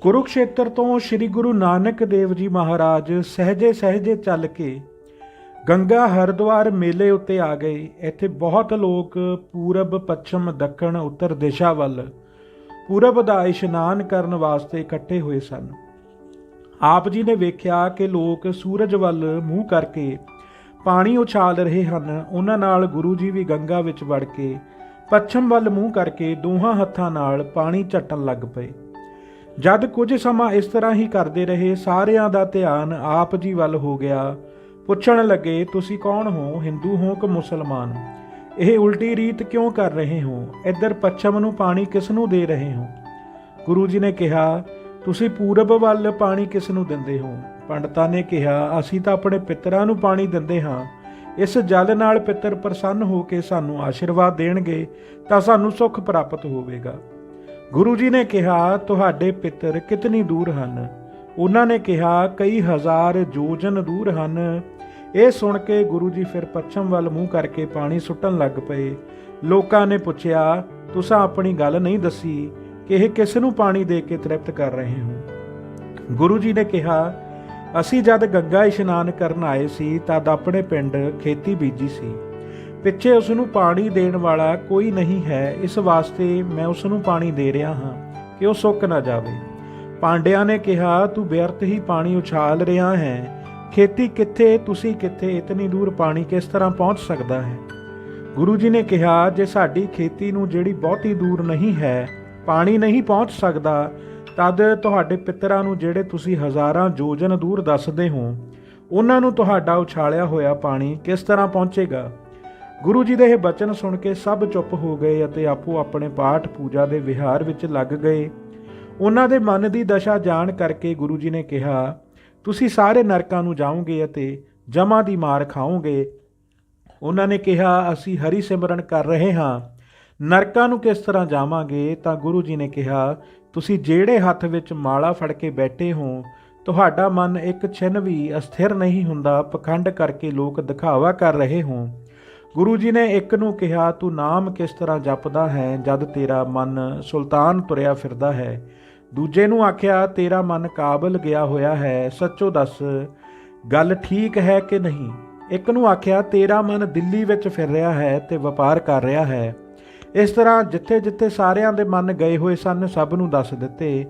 ਕੁਰੂਕਸ਼ੇਤਰ ਤੋਂ ਸ੍ਰੀ ਗੁਰੂ ਨਾਨਕ ਦੇਵ ਜੀ ਮਹਾਰਾਜ ਸਹਜੇ ਸਹਜੇ ਚੱਲ ਕੇ ਗੰਗਾ ਹਰਿਦੁਆਰ ਮੇਲੇ ਉੱਤੇ ਆ ਗਏ। ਇੱਥੇ ਬਹੁਤ ਲੋਕ ਪੂਰਬ, ਪੱਛਮ, ਦੱਖਣ, ਉੱਤਰ ਦਿਸ਼ਾ ਵੱਲ ਪੂਰਬ ਦਾ ਇਸ਼ਨਾਨ ਕਰਨ ਵਾਸਤੇ ਇਕੱਠੇ ਹੋਏ ਸਨ। ਆਪ ਜੀ ਨੇ ਵੇਖਿਆ ਕਿ ਲੋਕ ਸੂਰਜ ਵੱਲ ਮੂੰਹ ਕਰਕੇ ਪਾਣੀ ਉਛਾਲ ਰਹੇ ਹਨ। ਉਹਨਾਂ ਨਾਲ ਗੁਰੂ ਜੀ ਵੀ ਗੰਗਾ ਵਿੱਚ ਵੜ ਕੇ ਪੱਛਮ ਵੱਲ ਮੂੰਹ ਕਰਕੇ ਦੋਹਾਂ ਹੱਥਾਂ ਨਾਲ ਪਾਣੀ ਝੱਟਣ ਲੱਗ ਪਏ। ਜਦ ਕੁਝ ਸਮਾਂ ਇਸ ਤਰ੍ਹਾਂ ਹੀ ਕਰਦੇ ਰਹੇ, ਸਾਰਿਆਂ ਦਾ ਧਿਆਨ ਆਪ ਜੀ ਵੱਲ ਹੋ ਗਿਆ। ਪੁੱਛਣ ਲੱਗੇ, ਤੁਸੀਂ ਕੌਣ ਹੋ? ਹਿੰਦੂ ਹੋ ਕਿ ਮੁਸਲਮਾਨ? ਇਹ ਉਲਟੀ ਰੀਤ ਕਿਉਂ ਕਰ ਰਹੇ ਹੋ? ਇੱਧਰ ਪੱਛਮ ਨੂੰ ਪਾਣੀ ਕਿਸ ਨੂੰ ਦੇ ਰਹੇ ਹੋ? ਗੁਰੂ ਜੀ ਨੇ ਕਿਹਾ, ਤੁਸੀਂ ਪੂਰਬ ਵੱਲ ਪਾਣੀ ਕਿਸ ਨੂੰ ਦਿੰਦੇ ਹੋ? ਪੰਡਤਾਂ ਨੇ ਕਿਹਾ, ਅਸੀਂ ਤਾਂ ਆਪਣੇ ਪਿੱਤਰਾਂ ਨੂੰ ਪਾਣੀ ਦਿੰਦੇ ਹਾਂ। ਇਸ ਜਲ ਨਾਲ ਪਿੱਤਰ ਪ੍ਰਸੰਨ ਹੋ ਕੇ ਸਾਨੂੰ ਆਸ਼ੀਰਵਾਦ ਦੇਣਗੇ, ਤਾਂ ਸਾਨੂੰ ਸੁੱਖ ਪ੍ਰਾਪਤ ਹੋਵੇਗਾ। ਗੁਰੂ ਜੀ ਨੇ ਕਿਹਾ, ਤੁਹਾਡੇ ਪਿੱਤਰ ਕਿਤਨੀ ਦੂਰ ਹਨ? ਉਹਨਾਂ ਨੇ ਕਿਹਾ, ਕਈ ਹਜ਼ਾਰ ਯੋਜਨ ਦੂਰ ਹਨ। ਇਹ ਸੁਣ ਕੇ ਗੁਰੂ ਜੀ ਫਿਰ ਪੱਛਮ ਵੱਲ ਮੂੰਹ ਕਰਕੇ ਪਾਣੀ ਸੁੱਟਣ ਲੱਗ ਪਏ। ਲੋਕਾਂ ਨੇ ਪੁੱਛਿਆ, ਤੁਸੀਂ ਆਪਣੀ ਗੱਲ ਨਹੀਂ ਦੱਸੀ ਕਿ ਇਹ ਕਿਸ ਨੂੰ ਪਾਣੀ ਦੇ ਕੇ ਤ੍ਰਿਪਤ ਕਰ ਰਹੇ ਹੋ? ਗੁਰੂ ਜੀ ਨੇ ਕਿਹਾ, ਅਸੀਂ ਜਦ ਗੰਗਾ ਇਸ਼ਨਾਨ ਕਰਨ ਆਏ ਸੀ, ਤਦ ਆਪਣੇ ਪਿੰਡ ਖੇਤੀ ਬੀਜੀ ਸੀ। ਪਿੱਛੇ ਉਸ ਨੂੰ ਪਾਣੀ ਦੇਣ ਵਾਲਾ ਕੋਈ ਨਹੀਂ ਹੈ, ਇਸ ਵਾਸਤੇ ਮੈਂ ਉਸ ਨੂੰ ਪਾਣੀ ਦੇ ਰਿਹਾ ਹਾਂ, ਕਿ ਉਹ ਸੁੱਕ ਨਾ ਜਾਵੇ। ਪਾਂਡਿਆਂ ਨੇ ਕਿਹਾ, ਤੂੰ ਵਿਅਰਥ ਹੀ ਪਾਣੀ ਉਛਾਲ ਰਿਹਾ ਹੈ। ਖੇਤੀ ਕਿੱਥੇ, ਤੁਸੀਂ ਕਿੱਥੇ, ਇਤਨੀ ਦੂਰ ਪਾਣੀ ਕਿਸ ਤਰ੍ਹਾਂ ਪਹੁੰਚ ਸਕਦਾ ਹੈ? ਗੁਰੂ ਜੀ ਨੇ ਕਿਹਾ, ਜੇ ਸਾਡੀ ਖੇਤੀ ਨੂੰ ਜਿਹੜੀ ਬਹੁਤੀ ਦੂਰ ਨਹੀਂ ਹੈ, ਪਾਣੀ ਨਹੀਂ ਪਹੁੰਚ ਸਕਦਾ, ਤਦ ਤੁਹਾਡੇ ਪਿੱਤਰਾਂ ਨੂੰ ਜਿਹੜੇ ਤੁਸੀਂ ਹਜ਼ਾਰਾਂ ਯੋਜਨ ਦੂਰ ਦੱਸਦੇ ਹੋ, ਉਹਨਾਂ ਨੂੰ ਤੁਹਾਡਾ ਉਛਾਲਿਆ ਹੋਇਆ ਪਾਣੀ ਕਿਸ ਤਰ੍ਹਾਂ ਪਹੁੰਚੇਗਾ? ਗੁਰੂ ਜੀ ਦੇ ਇਹ ਬਚਨ ਸੁਣ ਕੇ ਸਭ ਚੁੱਪ ਹੋ ਗਏ ਅਤੇ ਆਪੋ ਆਪਣੇ ਪਾਠ ਪੂਜਾ ਦੇ ਵਿਹਾਰ ਵਿੱਚ ਲੱਗ ਗਏ। ਉਹਨਾਂ ਦੇ ਮਨ ਦੀ ਦਸ਼ਾ ਜਾਣ ਕਰਕੇ ਗੁਰੂ ਜੀ ਨੇ ਕਿਹਾ, ਤੁਸੀਂ ਸਾਰੇ ਨਰਕਾਂ ਨੂੰ ਜਾਓਗੇ ਅਤੇ ਜਮਾ ਦੀ ਮਾਰ ਖਾਓਗੇ। ਉਹਨਾਂ ਨੇ ਕਿਹਾ, ਅਸੀਂ ਹਰੀ ਸਿਮਰਨ ਕਰ ਰਹੇ ਹਾਂ। ਨਰਕਾਂ ਨੂੰ ਕਿਸ ਤਰ੍ਹਾਂ ਜਾਵਾਂਗੇ? ਤਾਂ ਗੁਰੂ ਜੀ ਨੇ ਕਿਹਾ, ਤੁਸੀਂ ਜਿਹੜੇ ਹੱਥ ਵਿੱਚ ਮਾਲਾ ਫੜ ਕੇ ਬੈਠੇ ਹੋ, ਤੁਹਾਡਾ ਮਨ ਇੱਕ ਛਿਨ ਵੀ ਅਸਥਿਰ ਨਹੀਂ ਹੁੰਦਾ। ਪਖੰਡ ਕਰਕੇ ਲੋਕ ਦਿਖਾਵਾ ਕਰ ਰਹੇ ਹੋ। ਗੁਰੂ ਜੀ ਨੇ ਇੱਕ ਨੂੰ ਕਿਹਾ, ਤੂੰ ਨਾਮ ਕਿਸ ਤਰ੍ਹਾਂ ਜਪਦਾ ਹੈ, ਜਦ ਤੇਰਾ ਮਨ ਸੁਲਤਾਨ ਤੁਰਿਆ ਫਿਰਦਾ ਹੈ? ਦੂਜੇ ਨੂੰ ਆਖਿਆ, ਤੇਰਾ ਮਨ ਕਾਬਲ ਗਿਆ ਹੋਇਆ ਹੈ, ਸੱਚੋ ਦੱਸ, ਗੱਲ ਠੀਕ ਹੈ ਕਿ ਨਹੀਂ? ਇੱਕ ਨੂੰ ਆਖਿਆ, ਤੇਰਾ ਮਨ ਦਿੱਲੀ ਵਿੱਚ ਫਿਰ ਰਿਹਾ ਹੈ ਤੇ ਵਪਾਰ ਕਰ ਰਿਹਾ ਹੈ। ਇਸ ਤਰ੍ਹਾਂ ਜਿੱਥੇ-ਜਿੱਥੇ ਸਾਰਿਆਂ ਦੇ ਮਨ ਗਏ ਹੋਏ ਸਨ, ਸਭ ਨੂੰ ਦੱਸ ਦਿੱਤੇ।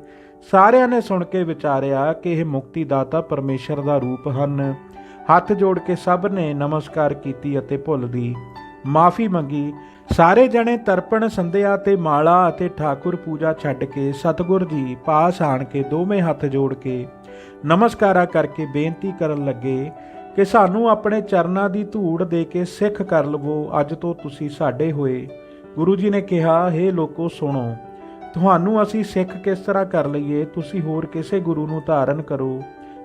ਸਾਰਿਆਂ ਨੇ ਸੁਣ ਕੇ ਵਿਚਾਰਿਆ ਕਿ ਇਹ ਮੁਕਤੀ ਦਾਤਾ ਪਰਮੇਸ਼ਰ ਦਾ ਰੂਪ ਹਨ। ਹੱਥ ਜੋੜ ਕੇ ਸਭ ਨੇ ਨਮਸਕਾਰ ਕੀਤੀ ਅਤੇ ਭੁੱਲ ਦੀ ਮਾਫੀ ਮੰਗੀ। ਸਾਰੇ ਜਣੇ ਤਰਪਣ, ਸੰਧਿਆ ਤੇ ਮਾਲਾ ਅਤੇ ਠਾਕੁਰ ਪੂਜਾ ਛੱਡ ਕੇ ਸਤਿਗੁਰ ਜੀ ਪਾਸ ਆਣ ਕੇ ਦੋਵੇਂ ਹੱਥ ਜੋੜ ਕੇ ਨਮਸਕਾਰਾ ਕਰਕੇ ਬੇਨਤੀ ਕਰਨ ਲੱਗੇ ਕਿ ਸਾਨੂੰ ਆਪਣੇ ਚਰਨਾਂ ਦੀ ਧੂੜ ਦੇ ਕੇ ਸਿੱਖ ਕਰ ਲਵੋ। ਅੱਜ ਤੋਂ ਤੁਸੀਂ ਸਾਡੇ ਹੋਏ। ਗੁਰੂ ਜੀ ਨੇ ਕਿਹਾ हे ਲੋਕੋ, ਸੁਣੋ। ਤੁਹਾਨੂੰ ਅਸੀਂ ਸਿੱਖ ਕਿਸ ਤਰ੍ਹਾਂ ਕਰ ਲਈਏ? ਤੁਸੀਂ ਹੋਰ ਕਿਸੇ ਗੁਰੂ ਨੂੰ ਧਾਰਨ ਕਰੋ।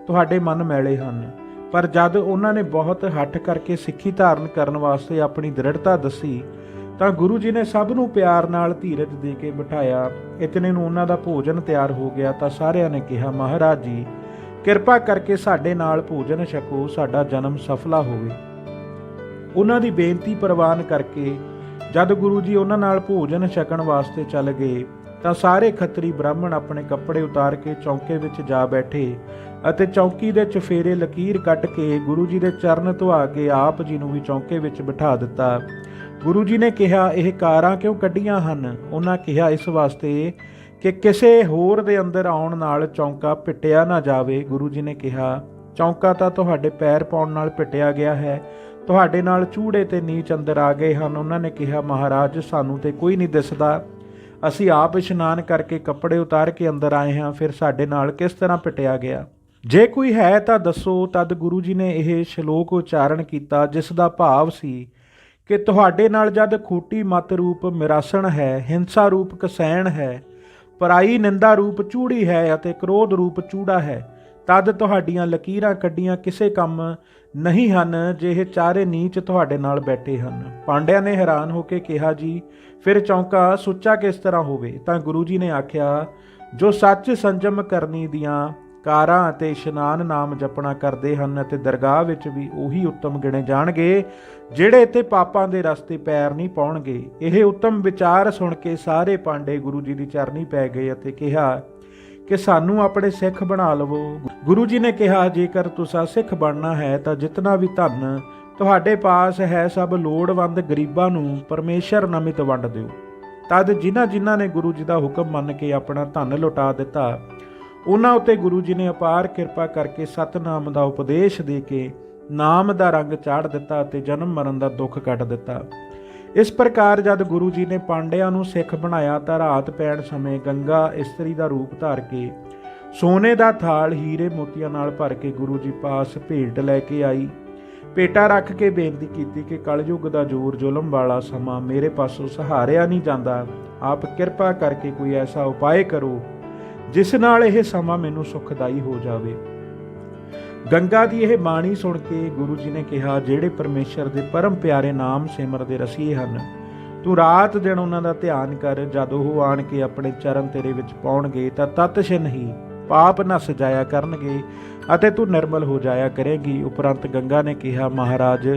ਤੁਹਾਡੇ ਮਨ ਮੈਲੇ ਹਨ। ਪਰ ਜਦ ਉਹਨਾਂ ਨੇ ਬਹੁਤ ਹੱਠ ਕਰਕੇ ਸਿੱਖੀ ਧਾਰਨ ਕਰਨ ਵਾਸਤੇ ਆਪਣੀ ਦ੍ਰਿੜਤਾ ਦੱਸੀ, ਤਾਂ ਗੁਰੂ ਜੀ ਨੇ ਸਭ ਨੂੰ ਪਿਆਰ ਨਾਲ ਧੀਰਜ ਦੇ ਕੇ ਬਿਠਾਇਆ। ਇਤਨੇ ਨੂੰ ਉਹਨਾਂ ਦਾ ਭੋਜਨ ਤਿਆਰ ਹੋ ਗਿਆ ਤਾਂ ਸਾਰਿਆਂ ਨੇ ਕਿਹਾ, ਮਹਾਰਾਜ ਜੀ, ਕਿਰਪਾ ਕਰਕੇ ਸਾਡੇ ਨਾਲ ਭੋਜਨ ਛਕੋ, ਸਾਡਾ ਜਨਮ ਸਫਲਾ ਹੋਵੇ। ਉਹਨਾਂ ਦੀ ਬੇਨਤੀ ਪ੍ਰਵਾਨ ਕਰਕੇ ਜਦ ਗੁਰੂ ਜੀ ਉਹਨਾਂ ਨਾਲ ਭੋਜਨ ਛਕਣ ਵਾਸਤੇ ਚੱਲ ਗਏ ਤਾਂ ਸਾਰੇ ਖੱਤਰੀ ਬ੍ਰਾਹਮਣ ਆਪਣੇ ਕੱਪੜੇ ਉਤਾਰ ਕੇ ਚੌਂਕੇ ਵਿੱਚ ਜਾ ਬੈਠੇ ਅਤੇ ਚੌਂਕੀ ਦੇ ਚਫੇਰੇ ਲਕੀਰ ਕੱਟ ਕੇ ਗੁਰੂ ਜੀ ਦੇ ਚਰਨ ਧੁਆ ਕੇ ਆਪ ਜੀ ਨੂੰ ਵੀ ਚੌਂਕੇ ਵਿੱਚ ਬਿਠਾ ਦਿੱਤਾ। ਗੁਰੂ ਜੀ ਨੇ ਕਿਹਾ, ਇਹ ਕਾਰਾਂ ਕਿਉਂ ਕੱਢੀਆਂ ਹਨ? ਉਹਨਾਂ ਕਿਹਾ, ਇਸ ਵਾਸਤੇ ਕਿ ਕਿਸੇ ਹੋਰ ਦੇ ਅੰਦਰ ਆਉਣ ਨਾਲ ਚੌਂਕਾ ਪਿੱਟਿਆ ਨਾ ਜਾਵੇ। ਗੁਰੂ ਜੀ ਨੇ ਕਿਹਾ, ਚੌਂਕਾ ਤਾਂ ਤੁਹਾਡੇ ਪੈਰ ਪਾਉਣ ਨਾਲ ਪਿੱਟਿਆ ਗਿਆ ਹੈ। ਤੁਹਾਡੇ ਨਾਲ ਚੂੜੇ ਤੇ ਨੀਚ ਅੰਦਰ ਆ ਗਏ ਹਨ। ਉਹਨਾਂ ਨੇ ਕਿਹਾ, ਮਹਾਰਾਜ, ਸਾਨੂੰ ਤੇ ਕੋਈ ਨਹੀਂ ਦਿਸਦਾ। ਅਸੀਂ ਆਪ ਇਸ਼ਨਾਨ ਕਰਕੇ ਕੱਪੜੇ ਉਤਾਰ ਕੇ ਅੰਦਰ ਆਏ ਹਾਂ, ਫਿਰ ਸਾਡੇ ਨਾਲ ਕਿਸ ਤਰ੍ਹਾਂ ਪਿਟਿਆ ਗਿਆ? ਜੇ ਕੋਈ ਹੈ ਤਾਂ ਦੱਸੋ, ਤਦ ਗੁਰੂ ਜੀ ਨੇ ਇਹ ਸ਼ਲੋਕ ਉਚਾਰਨ ਕੀਤਾ, ਜਿਸ ਦਾ ਭਾਵ ਸੀ ਕਿ ਤੁਹਾਡੇ ਨਾਲ ਜਦ ਖੂਟੀ ਮਤ ਰੂਪ ਮਿਰਾਸਣ ਹੈ, ਹਿੰਸਾ ਰੂਪ ਕਸੈਣ ਹੈ, ਪਰਾਈ ਨਿੰਦਾ ਰੂਪ ਚੂੜੀ ਹੈ ਅਤੇ ਕ੍ਰੋਧ ਰੂਪ ਚੂੜਾ ਹੈ, ਤਦ ਤੁਹਾਡੀਆਂ ਲਕੀਰਾਂ ਕੱਢੀਆਂ ਕਿਸੇ ਕੰਮ ਨਹੀਂ ਹਨ ਜੇ ਇਹ ਚਾਰੇ ਨੀਚ ਤੁਹਾਡੇ ਨਾਲ ਬੈਠੇ ਹਨ। ਪਾਂਡਿਆਂ ਨੇ ਹੈਰਾਨ ਹੋ ਕੇ ਕਿਹਾ, ਜੀ, ਫਿਰ ਚੌਂਕਾ ਸੁੱਚਾ ਕਿਸ ਤਰ੍ਹਾਂ ਹੋਵੇ? ਤਾਂ ਗੁਰੂ ਜੀ ਨੇ ਆਖਿਆ, ਜੋ ਸੱਚ ਸੰਜਮ ਕਰਨੀ ਦੀਆਂ ਕਾਰਾਂ ਅਤੇ ਇਸ਼ਨਾਨ ਨਾਮ ਜਪਣਾ ਕਰਦੇ ਹਨ ਅਤੇ ਦਰਗਾਹ ਵਿੱਚ ਵੀ ਉਹੀ ਉੱਤਮ ਗਿਣੇ ਜਾਣਗੇ, ਜਿਹੜੇ ਇੱਥੇ ਪਾਪਾਂ ਦੇ ਰਸਤੇ ਪੈਰ ਨਹੀਂ ਪਾਉਣਗੇ। ਇਹ ਉੱਤਮ ਵਿਚਾਰ ਸੁਣ ਕੇ ਸਾਰੇ ਪਾਂਡੇ ਗੁਰੂ ਜੀ ਦੀ ਚਰਨੀ ਪੈ ਗਏ ਅਤੇ ਕਿਹਾ ਕਿ ਸਾਨੂੰ ਆਪਣੇ ਸਿੱਖ ਬਣਾ ਲਵੋ। ਗੁਰੂ ਜੀ ਨੇ ਕਿਹਾ, ਜੇਕਰ ਤੁਸੀਂ ਸਿੱਖ ਬਣਨਾ ਹੈ, ਤਾਂ ਜਿਤਨਾ ਵੀ ਧਨ ਤੁਹਾਡੇ ਪਾਸ ਹੈ, ਸਭ ਲੋੜਵੰਦ ਗਰੀਬਾਂ ਨੂੰ ਪਰਮੇਸ਼ਰ ਨਮਿਤ ਵੰਡ ਦਿਓ। ਤਦ ਜਿਨ੍ਹਾਂ ਜਿਨ੍ਹਾਂ ਨੇ ਗੁਰੂ ਜੀ ਦਾ ਹੁਕਮ ਮੰਨ ਕੇ ਆਪਣਾ ਧਨ ਲੁਟਾ ਦਿੱਤਾ, ਉਹਨਾਂ ਉੱਤੇ ਗੁਰੂ ਜੀ ਨੇ ਅਪਾਰ ਕਿਰਪਾ ਕਰਕੇ ਸਤਨਾਮ ਦਾ ਉਪਦੇਸ਼ ਦੇ ਕੇ ਨਾਮ ਦਾ ਰੰਗ ਚਾੜ ਦਿੱਤਾ ਅਤੇ ਜਨਮ ਮਰਨ ਦਾ ਦੁੱਖ ਕੱਟ ਦਿੱਤਾ। ਇਸ ਪ੍ਰਕਾਰ ਜਦ ਗੁਰੂ ਜੀ ਨੇ ਪਾਂਡਿਆਂ ਨੂੰ ਸਿੱਖ ਬਣਾਇਆ ਤਾਂ ਰਾਤ ਪੈਣ ਸਮੇਂ ਗੰਗਾ ਇਸਤਰੀ ਦਾ ਰੂਪ ਧਾਰ ਕੇ ਸੋਨੇ ਦਾ ਥਾਲ ਹੀਰੇ ਮੋਤੀਆਂ ਨਾਲ ਭਰ ਕੇ ਗੁਰੂ ਜੀ ਪਾਸ ਭੇਟ ਲੈ ਕੇ ਆਈ। ਪੇਟਾ ਰੱਖ ਕੇ ਬੇਨਤੀ ਕੀਤੀ ਕਿ ਕਲਯੁੱਗ ਦਾ ਜੋਰ ਜ਼ੁਲਮ ਵਾਲਾ ਸਮਾਂ ਮੇਰੇ ਪਾਸੋਂ ਸਹਾਰਿਆ ਨਹੀਂ ਜਾਂਦਾ। ਆਪ ਕਿਰਪਾ ਕਰਕੇ ਕੋਈ ਐਸਾ ਉਪਾਅ ਕਰੋ ਜਿਸ ਨਾਲ ਇਹ ਸਮਾਂ ਮੈਨੂੰ ਸੁਖਦਾਈ ਹੋ ਜਾਵੇ। ਗੰਗਾ ਦੀ ਇਹ ਬਾਣੀ ਸੁਣ ਕੇ ਗੁਰੂ ਜੀ ਨੇ ਕਿਹਾ, ਜਿਹੜੇ ਪਰਮੇਸ਼ਰ ਦੇ ਪਰਮ ਪਿਆਰੇ ਨਾਮ ਸਿਮਰਦੇ ਰਸੀਏ ਹਨ, ਤੂੰ ਰਾਤ ਦਿਨ ਉਹਨਾਂ ਦਾ ਧਿਆਨ ਕਰ, ਜਦ ਉਹ ਆਣ ਕੇ ਆਪਣੇ ਚਰਨ ਤੇਰੇ ਵਿੱਚ ਪਾਉਣਗੇ, ਤਾਂ ਤਤਸ਼ਿਨ ਹੀ ਪਾਪ ਨਸ ਜਾਇਆ ਕਰਨਗੇ ਅਤੇ ਤੂੰ ਨਿਰਮਲ ਹੋ ਜਾਇਆ ਕਰੇਗੀ। ਉਪਰੰਤ ਗੰਗਾ ਨੇ ਕਿਹਾ, ਮਹਾਰਾਜ,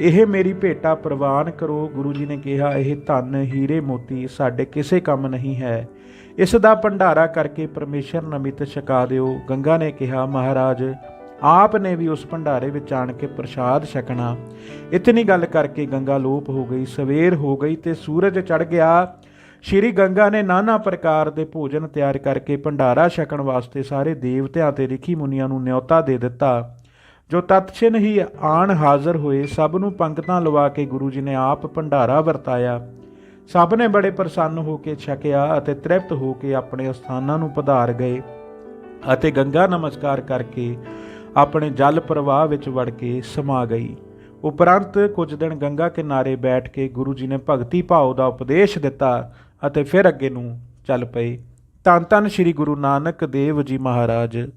ਇਹ ਮੇਰੀ ਭੇਟਾ ਪ੍ਰਵਾਨ ਕਰੋ। ਗੁਰੂ ਜੀ ਨੇ ਕਿਹਾ, ਇਹ ਧਨ, ਹੀਰੇ, ਮੋਤੀ ਸਾਡੇ ਕਿਸੇ ਕੰਮ ਨਹੀਂ ਹੈ। ਇਸ ਦਾ ਭੰਡਾਰਾ ਕਰਕੇ ਪਰਮੇਸ਼ਰ ਨਮਿਤ ਛਕਾ ਦਿਓ। ਗੰਗਾ ਨੇ ਕਿਹਾ, ਮਹਾਰਾਜ ਆਪ ਨੇ ਵੀ ਉਸ ਭੰਡਾਰੇ ਵਿੱਚ ਆਣ ਕੇ ਪ੍ਰਸ਼ਾਦ ਛਕਣਾ। ਇਤਨੀ ਗੱਲ ਕਰਕੇ ਗੰਗਾ ਲੋਪ ਹੋ ਗਈ, ਸਵੇਰ ਹੋ ਗਈ ਤੇ ਸੂਰਜ ਚੜ ਗਿਆ। ਸ਼੍ਰੀ ਗੰਗਾ ਨੇ ਨਾਨਾ ਪ੍ਰਕਾਰ ਦੇ ਭੋਜਨ ਤਿਆਰ ਕਰਕੇ ਭੰਡਾਰਾ ਛਕਣ ਵਾਸਤੇ ਸਾਰੇ ਦੇਵਤਿਆਂ ਤੇ ਰਿਖੀ ਮੁਨੀਆਂ ਨੂੰ ਨਿਉਤਾ ਦੇ ਦਿੱਤਾ। ਜੋ ਤਤਛਿਨ ਹੀ ਆਣ ਹਾਜ਼ਰ ਹੋਏ, ਸਭ ਨੂੰ ਪੰਕਤਾਂ ਲਵਾ ਕੇ ਗੁਰੂ ਜੀ ਨੇ ਆਪ ਭੰਡਾਰਾ ਵਰਤਾਇਆ। ਸਭ ਨੇ ਬੜੇ ਪ੍ਰਸੰਨ ਹੋ ਕੇ ਛਕਿਆ ਅਤੇ ਤ੍ਰਿਪਤ ਹੋ ਕੇ ਆਪਣੇ ਸਥਾਨਾਂ ਨੂੰ ਪਧਾਰ ਗਏ ਅਤੇ ਗੰਗਾ ਨਮਸਕਾਰ ਕਰਕੇ ਆਪਣੇ ਜਲ ਪ੍ਰਵਾਹ ਵਿੱਚ ਵੜ ਕੇ ਸਮਾ ਗਈ। ਉਪਰੰਤ ਕੁਝ ਦਿਨ ਗੰਗਾ ਕਿਨਾਰੇ ਬੈਠ ਕੇ ਗੁਰੂ ਜੀ ਨੇ ਭਗਤੀ ਭਾਵ ਦਾ ਉਪਦੇਸ਼ ਦਿੱਤਾ ਅਤੇ ਫਿਰ ਅੱਗੇ ਨੂੰ ਚੱਲ ਪਏ। ਧੰਨ ਧੰਨ ਸ੍ਰੀ ਗੁਰੂ ਨਾਨਕ ਦੇਵ ਜੀ ਮਹਾਰਾਜ।